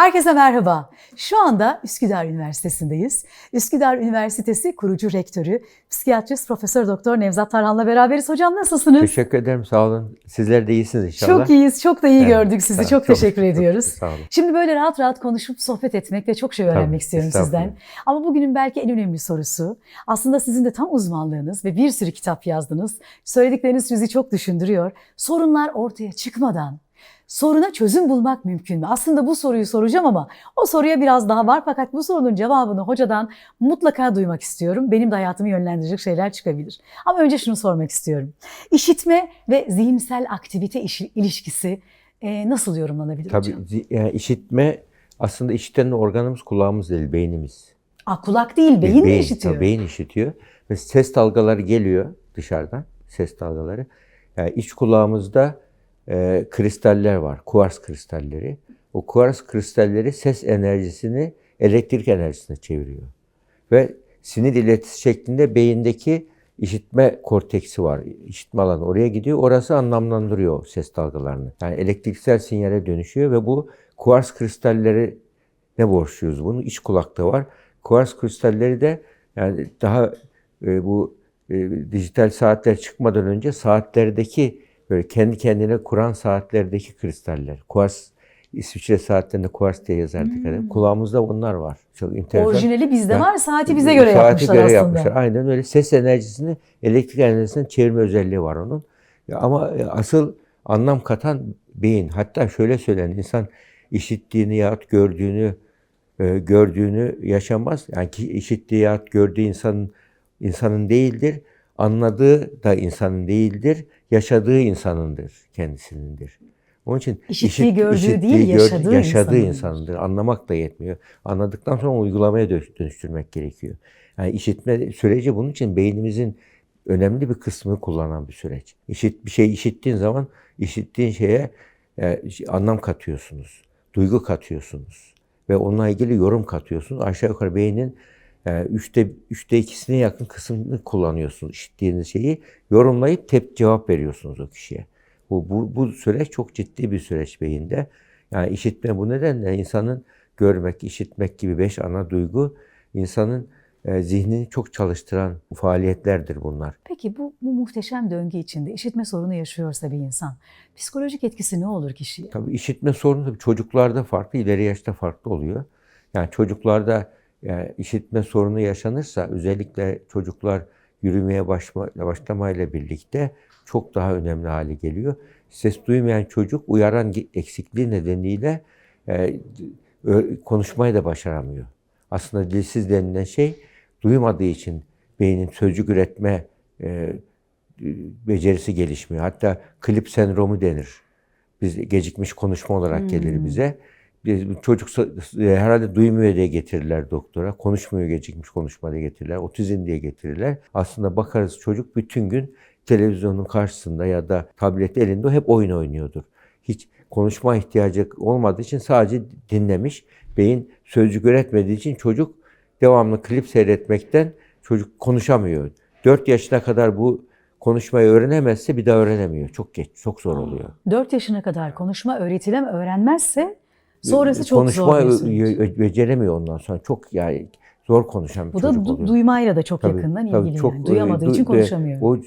Herkese merhaba. Şu anda Üsküdar Üniversitesi'ndeyiz. Üsküdar Üniversitesi kurucu rektörü, psikiyatrist Profesör Doktor Nevzat Tarhan'la beraberiz. Hocam nasılsınız? Teşekkür ederim. Sağ olun. Sizler de iyisiniz inşallah. Çok iyiyiz. Çok da iyi Evet, gördük sizi. sağ- Çok, teşekkür ediyoruz. Sağ olun. Şimdi böyle rahat rahat konuşup sohbet etmek ve çok şey öğrenmek Tabii, istiyorum sizden. Ama bugünün belki en önemli sorusu aslında sizin de tam uzmanlığınız ve bir sürü kitap yazdınız. Söyledikleriniz sizi çok düşündürüyor. Sorunlar ortaya çıkmadan soruna çözüm bulmak mümkün mü? Aslında bu soruyu soracağım ama o soruya biraz daha var fakat bu sorunun cevabını hocadan mutlaka duymak istiyorum. Benim de hayatımı yönlendirecek şeyler çıkabilir. Ama önce şunu sormak istiyorum. İşitme ve zihinsel aktivite ilişkisi e, nasıl yorumlanabilir Tabii hocam? zi- yani işitme aslında işiten organımız kulağımız değil, beynimiz. Aa, kulak değil, beyin, mi beyin, işitiyor? tabii beyin işitiyor. Ve ses dalgaları geliyor dışarıdan, ses dalgaları. Yani iç kulağımızda e, kristaller var, kuvars kristalleri. O kuvars kristalleri ses enerjisini elektrik enerjisine çeviriyor. Ve sinir iletisi şeklinde beyindeki işitme korteksi var. İşitme alanı oraya gidiyor. Orası anlamlandırıyor ses dalgalarını. Yani elektriksel sinyale dönüşüyor ve bu kuvars kristalleri ne borçluyuz bunu? İç kulakta var. Kuvars kristalleri de yani daha e, bu e, dijital saatler çıkmadan önce saatlerdeki böyle kendi kendine kuran saatlerdeki kristaller. Kuvars İsviçre saatlerinde kuvars diye yazardık. Hmm. Kulağımızda onlar var. Çok enteresan. Orijinali bizde Yani- var, saati bize göre Saati yapmışlar göre aslında. yapmışlar. Aynen öyle. Ses enerjisini elektrik enerjisine çevirme özelliği var onun. Ama e, asıl anlam katan beyin. Hatta şöyle söylenir. insan işittiğini yahut gördüğünü e, gördüğünü yaşamaz. Yani ki işittiği yahut gördüğü insanın insanın değildir. Anladığı da insanın değildir. Yaşadığı insanındır, kendisinindir. Onun için İşittiği, gördüğü değil, yaşadığı yaşadığı insanındır. insanındır. Anlamak da yetmiyor. Anladıktan sonra uygulamaya dö- dönüştürmek gerekiyor. Yani işitme süreci bunun için beynimizin önemli bir kısmını kullanan bir süreç. İşit, bir şey işittiğin zaman işittiğin şeye e, anlam katıyorsunuz. Duygu katıyorsunuz. Ve onunla ilgili yorum katıyorsunuz. Aşağı yukarı beynin e, üçte, üçte ikisine yakın kısmını kullanıyorsunuz işittiğiniz şeyi. Yorumlayıp tep cevap veriyorsunuz o kişiye. Bu, bu, bu süreç çok ciddi bir süreç beyinde. Yani işitme bu nedenle insanın görmek, işitmek gibi beş ana duygu insanın e, zihnini çok çalıştıran faaliyetlerdir bunlar. Peki bu, bu muhteşem döngü içinde işitme sorunu yaşıyorsa bir insan, psikolojik etkisi ne olur kişiye? Tabii işitme sorunu tabii çocuklarda farklı, ileri yaşta farklı oluyor. Yani çocuklarda yani işitme sorunu yaşanırsa özellikle çocuklar yürümeye başma, başlamayla birlikte çok daha önemli hale geliyor. Ses duymayan çocuk uyaran eksikliği nedeniyle e, konuşmayı da başaramıyor. Aslında dilsiz denilen şey duymadığı için beynin sözcük üretme e, becerisi gelişmiyor. Hatta klip sendromu denir. Biz gecikmiş konuşma olarak gelir Hmm. bize. Çocuk e, herhalde duymuyor diye getirirler doktora. Konuşmuyor gecikmiş konuşma diye getirirler. Otizm diye getirirler. Aslında bakarız çocuk bütün gün televizyonun karşısında ya da tablet elinde hep oyun oynuyordur. Hiç konuşma ihtiyacı olmadığı için sadece dinlemiş. Beyin sözcük üretmediği için çocuk devamlı klip seyretmekten çocuk konuşamıyor. 4 yaşına kadar bu konuşmayı öğrenemezse bir daha öğrenemiyor. Çok geç, çok zor oluyor. 4 yaşına kadar konuşma öğretilem öğrenmezse sonrası çok Konuşma zor ö- beceremiyor ondan sonra. Çok yani zor konuşan bir Bu da çocuk du- oluyor. duymayla da çok Tabii, yakından tabii, ilgili çok, yani. Duyamadığı e, için du- konuşamıyor. O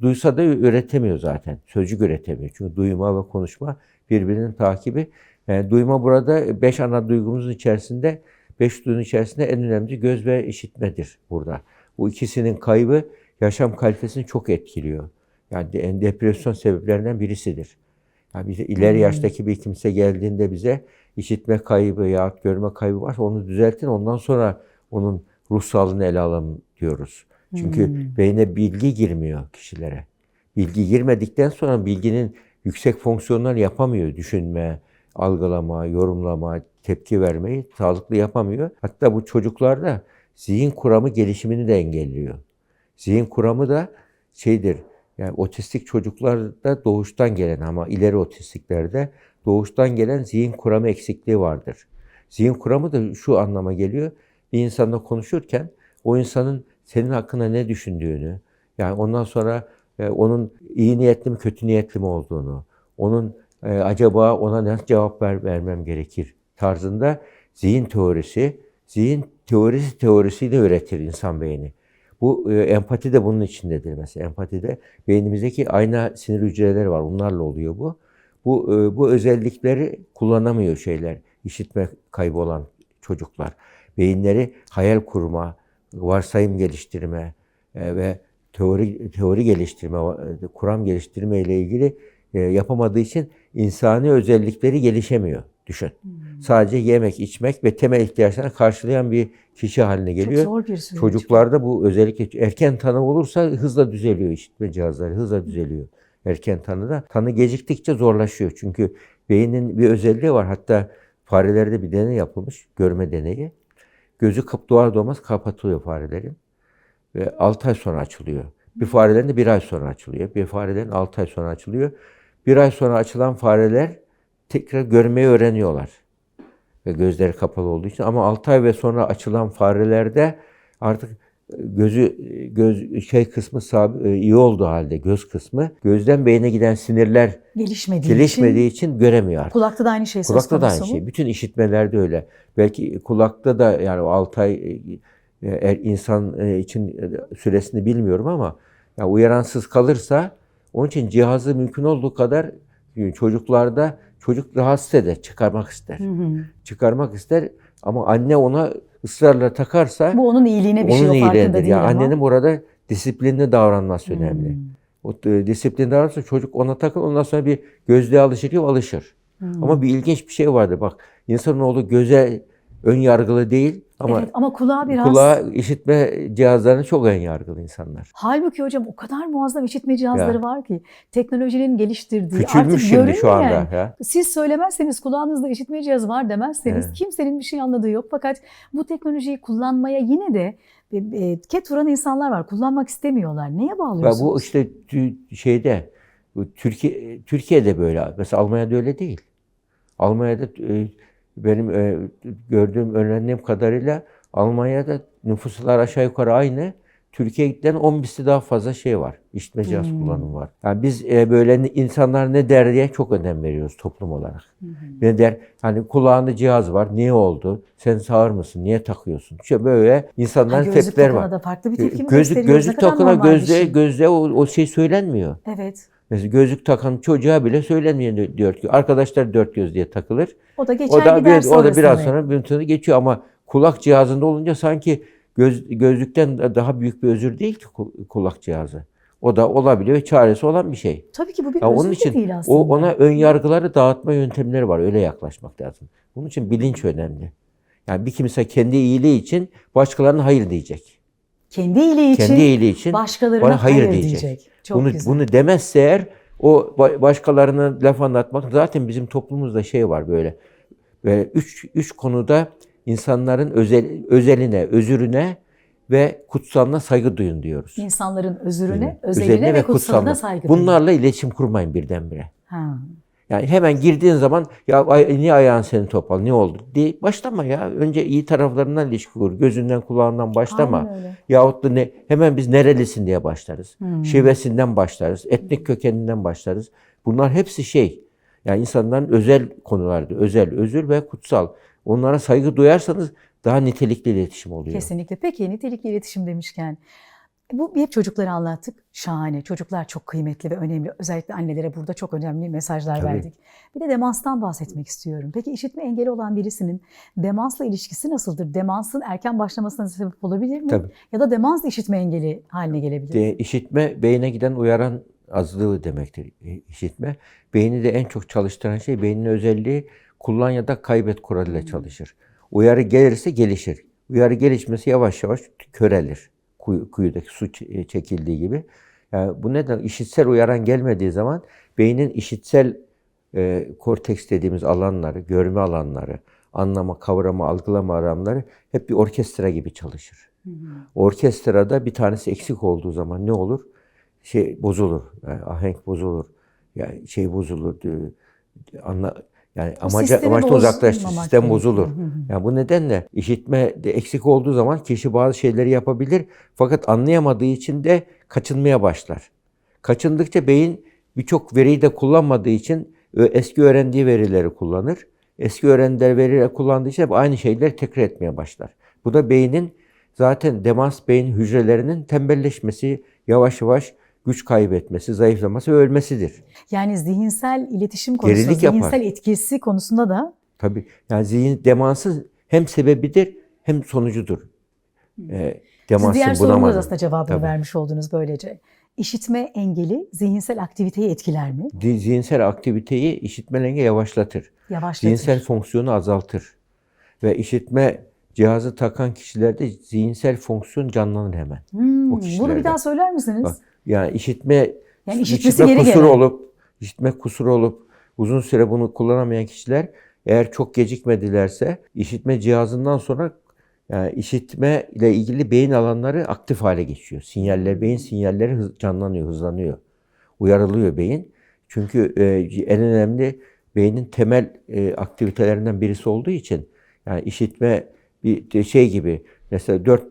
duysa da üretemiyor zaten. Sözcük üretemiyor. Çünkü duyma ve konuşma birbirinin takibi. Yani duyma burada beş ana duygumuzun içerisinde, beş duyunun içerisinde en önemli göz ve işitmedir burada. Bu ikisinin kaybı yaşam kalitesini çok etkiliyor. Yani de- depresyon sebeplerinden birisidir. Yani bize ileri Hmm. yaştaki bir kimse geldiğinde bize işitme kaybı ya görme kaybı varsa onu düzeltin. Ondan sonra onun ruh sağlığını ele alalım diyoruz. Çünkü Hmm. beyne bilgi girmiyor kişilere. Bilgi girmedikten sonra bilginin yüksek fonksiyonlar yapamıyor. Düşünme, algılama, yorumlama, tepki vermeyi sağlıklı yapamıyor. Hatta bu çocuklarda zihin kuramı gelişimini de engelliyor. Zihin kuramı da şeydir, yani otistik çocuklarda doğuştan gelen ama ileri otistiklerde doğuştan gelen zihin kuramı eksikliği vardır. Zihin kuramı da şu anlama geliyor. Bir insanla konuşurken o insanın senin hakkında ne düşündüğünü, yani ondan sonra e, onun iyi niyetli mi kötü niyetli mi olduğunu, onun e, acaba ona nasıl cevap ver, vermem gerekir tarzında zihin teorisi, zihin teorisi teorisiyle üretir insan beyni. Bu e, empati de bunun içindedir mesela. Empatide beynimizdeki ayna sinir hücreleri var. Onlarla oluyor bu. Bu e, bu özellikleri kullanamıyor şeyler. İşitme kaybı olan çocuklar. Beyinleri hayal kurma, varsayım geliştirme e, ve teori teori geliştirme, e, kuram geliştirme ile ilgili yapamadığı için insani özellikleri gelişemiyor. Düşün. Sadece yemek, içmek ve temel ihtiyaçlarını karşılayan bir kişi haline geliyor. Çok zor bir süreç. Çocuklarda bu özellikle erken tanı olursa hızla düzeliyor işitme cihazları, hızla düzeliyor. Erken tanıda. Tanı geciktikçe zorlaşıyor. Çünkü beynin bir özelliği var. Hatta farelerde bir deney yapılmış, görme deneyi. Gözü kap doğar doğmaz kapatılıyor farelerin. Ve 6 ay sonra açılıyor. Bir farelerin de 1 ay sonra açılıyor. Bir farelerin 6 ay sonra açılıyor. Bir ay sonra açılan fareler tekrar görmeyi öğreniyorlar ve gözleri kapalı olduğu için ama 6 ay ve sonra açılan farelerde artık gözü göz şey kısmı sab- e, iyi olduğu halde göz kısmı gözden beyne giden sinirler Gelişmediği, gelişmediği için için göremiyor artık. kulakta da aynı şey Kulakta da aynı şey. Bütün işitmelerde öyle. Belki kulakta da yani o 6 ay e, insan e, için süresini bilmiyorum ama ya uyaransız kalırsa onun için cihazı mümkün olduğu kadar çocuklarda çocuk rahatsız eder, çıkarmak ister. Hı hı. Çıkarmak ister ama anne ona ısrarla takarsa Bu onun iyiliğine bir şey onun farkında iyiliğidir. değil Yani ama. annenin burada disiplinli davranması önemli. Hmm. O e, disiplinli davranırsa çocuk ona takıl ondan sonra bir gözlüğe alışır gibi alışır. Hmm. Ama bir ilginç bir şey vardır bak. İnsanoğlu göze ön yargılı değil ama evet, ama kulağa biraz... kulağa işitme cihazlarına çok ön yargılı insanlar. Halbuki hocam o kadar muazzam işitme cihazları var ki teknolojinin geliştirdiği Küçülmüş artık şimdi şu anda. Ya. Siz söylemezseniz kulağınızda işitme cihazı var demezseniz Evet. kimsenin bir şey anladığı yok. Fakat bu teknolojiyi kullanmaya yine de e, e, ket vuran insanlar var. Kullanmak istemiyorlar. Neye Ya bağlıyorsunuz? bu işte şeyde Türkiye Türkiye'de böyle. Mesela Almanya'da öyle değil. Almanya'da e, benim e, gördüğüm öğrendiğim kadarıyla Almanya'da nüfuslar aşağı yukarı aynı. Türkiye'den 10 misli daha fazla şey var. İşitme cihaz Hmm. kullanımı var. Yani biz e, böyle insanlar ne der diye çok önem veriyoruz toplum olarak. Ne der? Hani kulağında cihaz var. Niye oldu? Sen sağır mısın? Niye takıyorsun? İşte böyle insanların gözlük takana var. da farklı bir tepki mi Gözlük, gözlük bir gözde, şey. gözde o, o şey söylenmiyor. Evet. Mesela gözlük takan çocuğa bile söylenmiyor dört göz. Arkadaşlar dört göz diye takılır. O da geçer O da, gider bir, o da biraz sonra bütünü geçiyor ama kulak cihazında olunca sanki göz, gözlükten daha büyük bir özür değil ki ku- kulak cihazı. O da olabiliyor ve çaresi olan bir şey. Tabii ki bu bir Ya özür onun de için değil aslında. o ona ön yargıları dağıtma yöntemleri var. Öyle yaklaşmak lazım. Bunun için bilinç önemli. Yani bir kimse kendi iyiliği için başkalarına hayır diyecek. kendi iyiliği için Kendi iyiliği için başkalarına hayır hayır, diyecek. diyecek. Çok bunu güzel. bunu demezse eğer o ba- başkalarına laf anlatmak zaten bizim toplumumuzda şey var böyle. Böyle üç, üç konuda insanların özel, özeline, özürüne ve kutsalına saygı duyun diyoruz. İnsanların özürüne, Özeline özeline ve kutsalına saygı duyun. Bunlarla iletişim kurmayın birdenbire. Ha. Yani hemen girdiğin zaman ya niye ayağın senin topal, ne oldu diye başlama ya. Önce iyi taraflarından ilişki kur. Gözünden kulağından başlama. Yahut da ne, hemen biz nerelisin diye başlarız. Hmm. Şivesinden başlarız. Etnik kökeninden başlarız. Bunlar hepsi şey. Yani insanların özel konulardı. Özel, özür ve kutsal. Onlara saygı duyarsanız daha nitelikli iletişim oluyor. Kesinlikle. Peki nitelikli iletişim demişken bu hep çocukları anlattık. Şahane. Çocuklar çok kıymetli ve önemli. Özellikle annelere burada çok önemli mesajlar Tabii. verdik. Bir de demanstan bahsetmek istiyorum. Peki işitme engeli olan birisinin demansla ilişkisi nasıldır? Demansın erken başlamasına sebep olabilir mi? Tabii. Ya da demans işitme engeli haline gelebilir mi? De, işitme beyne giden uyaran azlığı demektir işitme. Beyni de en çok çalıştıran şey beynin özelliği kullan ya da kaybet kuralıyla çalışır. Uyarı gelirse gelişir. Uyarı gelişmesi yavaş yavaş körelir. Kuyu, kuyudaki su ç- çekildiği gibi. Yani bu neden işitsel uyaran gelmediği zaman beynin işitsel e, korteks dediğimiz alanları, görme alanları, anlama, kavrama, algılama alanları hep bir orkestra gibi çalışır. Orkestrada bir tanesi eksik olduğu zaman ne olur? Şey bozulur. Yani ahenk bozulur. Yani şey bozulur. Anla, yani O amaca, amaçtan uzaklaştır. bozmamak Sistem bozulur. Hı hı. Yani bu nedenle işitme de eksik olduğu zaman kişi bazı şeyleri yapabilir. Fakat anlayamadığı için de kaçınmaya başlar. Kaçındıkça beyin birçok veriyi de kullanmadığı için eski öğrendiği verileri kullanır. eski öğrendiler veriyle kullandığı için hep aynı şeyleri tekrar etmeye başlar. Bu da beynin zaten demans beyin hücrelerinin tembelleşmesi, yavaş yavaş güç kaybetmesi, zayıflaması ve ölmesidir. Yani zihinsel iletişim konusunda, Gerilik yapar. zihinsel etkisi konusunda da Tabii yani zihin demansın hem sebebidir hem sonucudur. Ee, siz diğer da aslında cevabını Tabii. vermiş oldunuz böylece. İşitme engeli zihinsel aktiviteyi etkiler mi? Zihinsel aktiviteyi işitme rengi yavaşlatır. Yavaşlatır. Zihinsel fonksiyonu azaltır. Ve işitme cihazı takan kişilerde zihinsel fonksiyon canlanır hemen. Hmm, o bunu bir daha söyler misiniz? Bak, Yani işitme, Yani işitme geri kusuru gelen. olup, işitme kusuru olup uzun süre bunu kullanamayan kişiler eğer çok gecikmedilerse işitme cihazından sonra yani işitme ile ilgili beyin alanları aktif hale geçiyor. Sinyaller, beyin sinyalleri hız- canlanıyor, hızlanıyor. Uyarılıyor beyin. Çünkü e, en önemli beynin temel e, aktivitelerinden birisi olduğu için yani işitme bir şey gibi mesela dört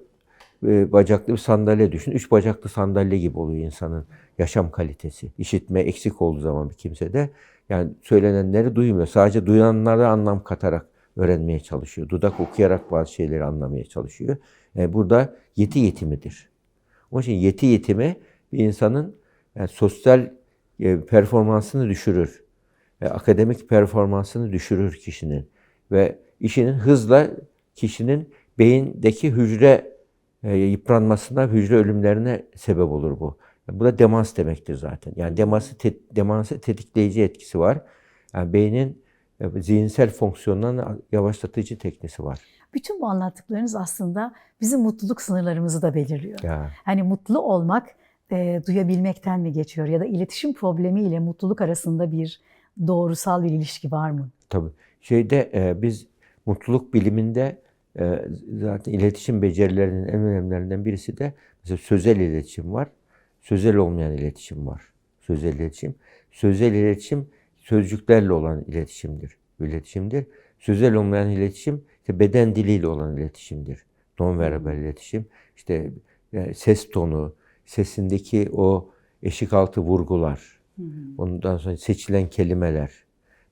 bacaklı bir sandalye düşün. Üç bacaklı sandalye gibi oluyor insanın yaşam kalitesi. İşitme eksik olduğu zaman bir kimsede yani söylenenleri duymuyor. Sadece duyanlara anlam katarak öğrenmeye çalışıyor. Dudak okuyarak bazı şeyleri anlamaya çalışıyor. E, burada yeti yetimidir. Onun için yeti yetimi bir insanın yani sosyal e, performansını düşürür. E, akademik performansını düşürür kişinin. Ve işinin hızla kişinin beyindeki hücre yıpranmasına, hücre ölümlerine sebep olur bu. Bu da demans demektir zaten. Yani demansı, te, demansı tetikleyici etkisi var. Yani beynin e, zihinsel fonksiyonlarını yavaşlatıcı teknisi var. Bütün bu anlattıklarınız aslında bizim mutluluk sınırlarımızı da belirliyor. Ya. Hani mutlu olmak e, duyabilmekten mi geçiyor ya da iletişim problemiyle mutluluk arasında bir doğrusal bir ilişki var mı? Tabii. Şeyde e, biz mutluluk biliminde e, zaten iletişim becerilerinin en önemlilerinden birisi de mesela sözel iletişim var. Sözel olmayan iletişim var. Sözel iletişim. Sözel iletişim sözcüklerle olan iletişimdir. İletişimdir. Sözel olmayan iletişim işte beden diliyle olan iletişimdir. Nonverbal iletişim. İşte e, ses tonu, sesindeki o eşik altı vurgular, ondan sonra seçilen kelimeler,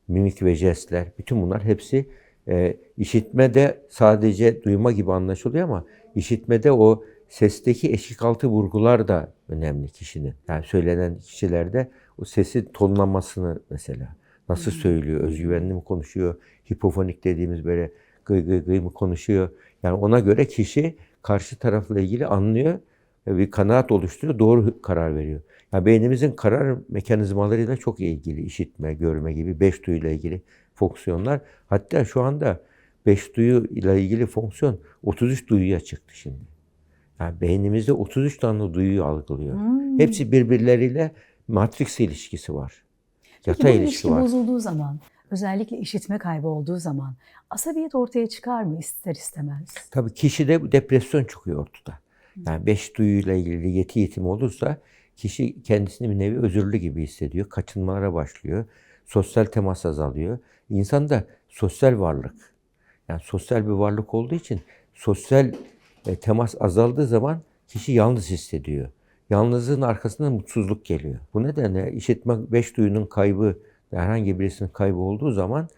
mimik ve jestler, bütün bunlar hepsi e, işitmede sadece duyma gibi anlaşılıyor ama işitmede o sesteki eşik altı vurgular da önemli kişinin. Yani söylenen kişilerde o sesin tonlamasını mesela nasıl söylüyor, özgüvenli mi konuşuyor, hipofonik dediğimiz böyle gıy gıy gıy mı konuşuyor. Yani ona göre kişi karşı tarafla ilgili anlıyor ve bir kanaat oluşturuyor, doğru karar veriyor. Yani beynimizin karar mekanizmalarıyla çok ilgili işitme, görme gibi beş duyuyla ilgili fonksiyonlar. Hatta şu anda beş duyuyla ilgili fonksiyon 33 duyuya çıktı şimdi. Yani beynimizde 33 tane duyuyu algılıyor. Hmm. Hepsi birbirleriyle matrix ilişkisi var. Peki bu Yatay ilişki var. bozulduğu zaman, özellikle işitme kaybı olduğu zaman asabiyet ortaya çıkar mı ister istemez? Tabii kişide depresyon çıkıyor ortada. Yani beş duyuyla ilgili yeti yetimi olursa kişi kendisini bir nevi özürlü gibi hissediyor. Kaçınmalara başlıyor. Sosyal temas azalıyor. İnsan da sosyal varlık. Yani sosyal bir varlık olduğu için sosyal e, temas azaldığı zaman kişi yalnız hissediyor. Yalnızlığın arkasından mutsuzluk geliyor. Bu nedenle işitme beş duyunun kaybı, herhangi birisinin kaybı olduğu zaman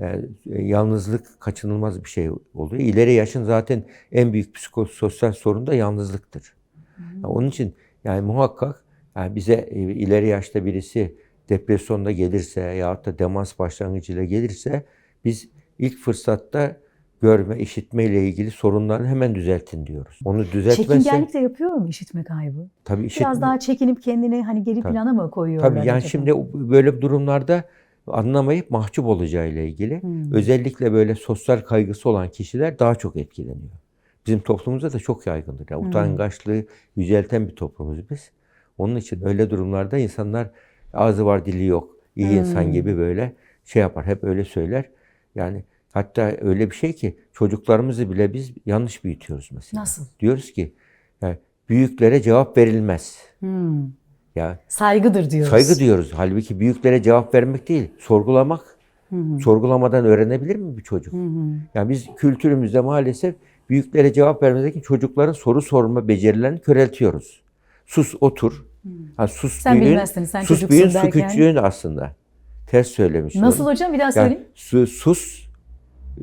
e, yalnızlık kaçınılmaz bir şey oluyor. İleri yaşın zaten en büyük psikososyal sorun da yalnızlıktır. Yani onun için yani muhakkak yani bize e, ileri yaşta birisi depresyonda gelirse ya da demans başlangıcıyla gelirse biz ilk fırsatta görme, işitme ile ilgili sorunlarını hemen düzeltin diyoruz. Onu düzeltmezse Çekingenlik de yapıyor mu işitme kaybı? tabii işitme, Biraz daha çekinip kendini hani geri Tabii. plana mı koyuyorlar? Tabii yani acaba? şimdi böyle durumlarda anlamayıp mahcup olacağıyla ilgili Hmm. özellikle böyle sosyal kaygısı olan kişiler daha çok etkileniyor. Bizim toplumumuzda da çok yaygındır. Yani Hmm. utangaçlığı yücelten bir toplumuz biz. Onun için öyle durumlarda insanlar ağzı var dili yok, iyi Hmm. insan gibi böyle şey yapar. Hep öyle söyler. Yani hatta öyle bir şey ki çocuklarımızı bile biz yanlış büyütüyoruz mesela. Nasıl? Diyoruz ki yani büyüklere cevap verilmez. Hmm. Ya Saygıdır diyoruz. Saygı diyoruz. Halbuki büyüklere cevap vermek değil, sorgulamak. Hı hı. Sorgulamadan öğrenebilir mi bir çocuk? Hı hı. Yani biz kültürümüzde maalesef büyüklere cevap vermedeki çocukların soru sorma becerilerini köreltiyoruz. Sus otur. Ha, sus Sen büyüğün, bilmezsin, sen sus büyüğün, su derken- küçüğün aslında. ters söylemiş Nasıl oldum. hocam bir daha Yani söyleyeyim. su, sus,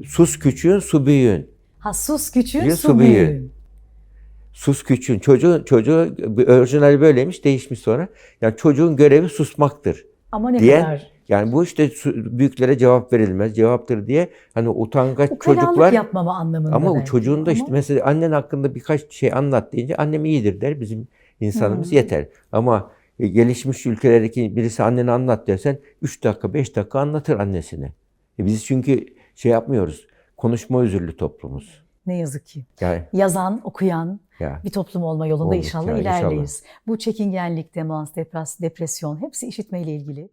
sus küçüğün, su büyüğün. Ha sus küçüğün Bir su su büyüğün. büyüğün. Sus küçüğün. Çocuğun, çocuğu orijinali böyleymiş, değişmiş sonra. Yani çocuğun görevi susmaktır. Ama ne Diyen- kadar Yani bu işte su- büyüklere cevap verilmez, cevaptır diye hani utangaç ukalalık çocuklar yapmama anlamında ama o çocuğun da işte Ama mesela annen hakkında birkaç şey anlat deyince annem iyidir der bizim insanımız Hı. yeter. Ama e, gelişmiş ülkelerdeki birisi anneni anlat dersen 3 dakika 5 dakika anlatır annesine. E biz çünkü şey yapmıyoruz. Konuşma özürlü toplumuz. ne yazık ki. Yani Yazan, okuyan ya bir toplum olma yolunda inşallah ya, inşallah. ilerleyiz. Bu çekingenlik, demans, depres, depresyon hepsi işitmeyle ilgili.